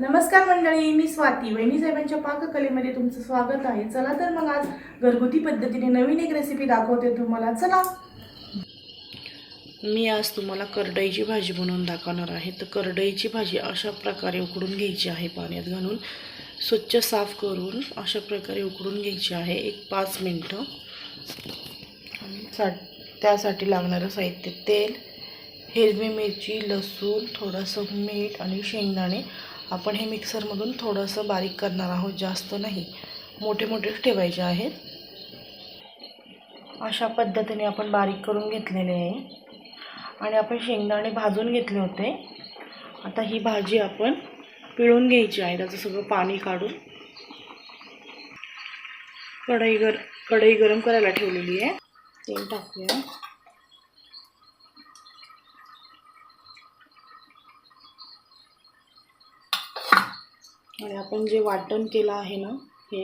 नमस्कार मंडळी मी स्वाती. वहिनी साहेबांच्या पाककलेमध्ये तुमचं स्वागत आहे. चला तर मग आज घरगुती पद्धतीने नवीन एक रेसिपी दाखवते तुम्हाला. चला. मी आज तुम्हाला करडईची भाजी बनवून दाखवणार आहे. तर करडईची भाजी अशा प्रकारे उकडून घ्यायची आहे पाण्यात घालून. स्वच्छ साफ करून अशा प्रकारे उकडून घ्यायची आहे. एक पाच मिनटं. सा त्यासाठी लागणारं साहित्य तेल हिरवी मिरची लसूण थोडंसं मीठ आणि शेंगदाणे आपण हे मिक्सरमधून थोडंसं बारीक करणार आहोत जास्त नाही. मोठे मोठेच ठेवायचे आहेत. अशा पद्धतीने आपण बारीक करून घेतलेले आहे. आणि आपण शेंगदाणे भाजून घेतले होते. आता ही भाजी आपण पिळून घ्यायची आहे. त्याचं सगळं पाणी काढून कढई गर कढई गरम करायला ठेवलेली आहे. तेल टाकूया. आणि आपण जे वाटण केलं आहे ना हे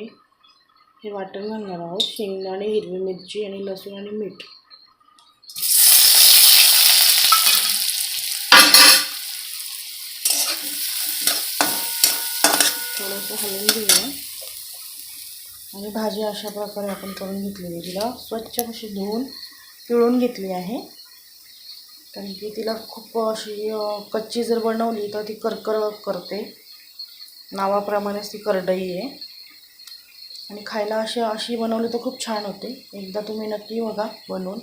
हे वाटण घालणार आहोत. शेंगदाणे हिरवी मिरची आणि लसूण आणि मीठ. थोडंसं हलवून घेऊया. आणि भाजी अशा प्रकारे आपण करून घेतलेली तिला स्वच्छ अशी धुवून पिळून घेतली आहे. कारण की तिला खूप अशी कच्ची जर बनवली तर ती करकर करते. नावाप्रमाणेच ती करडई आहे. आणि खायला अशी अशी बनवली तर खूप छान होते. एकदा तुम्ही नक्की बघा बनवून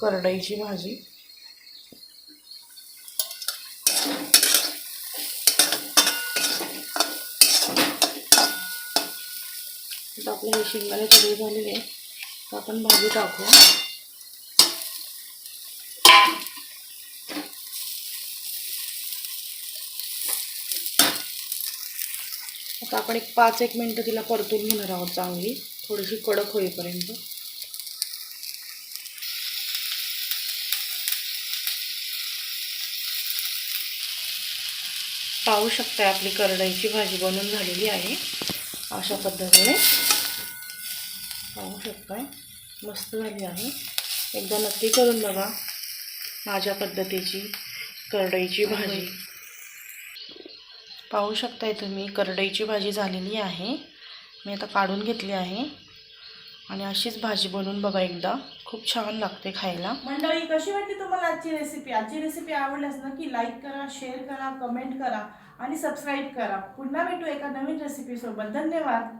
करडईची भाजी. आता आपले हे शेंगदाणे थोडे झालेले आहे. तर आपण भाजी टाकू. आता आपण एक पाच एक मिनटं तिला परतून घेणार आहोत चांगली. थोडीशी कडक होईपर्यंत. पाहू शकता आपली करडईची भाजी बनवून झालेली आहे. अशा पद्धतीने. पाहू शकताय. मस्त झाली आहे. एकदा नक्की करून बघा. माझ्या पद्धतीची करडईची भाजी. पाहू शकताय तुम्ही करडईची भाजी झालेली आहे. मी आता काढून घेतली आहे. आणि अशीच भाजी बनवून बघा एकदा. खूप छान लागते खायला. मंडळी कशी वाटते तुम्हाला आजची रेसिपी आजची रेसिपी आवडल्यास नक्की लाईक करा शेअर करा कमेंट करा आणि सबस्क्राईब करा. पुन्हा भेटू एका नवीन रेसिपी सोबत. धन्यवाद.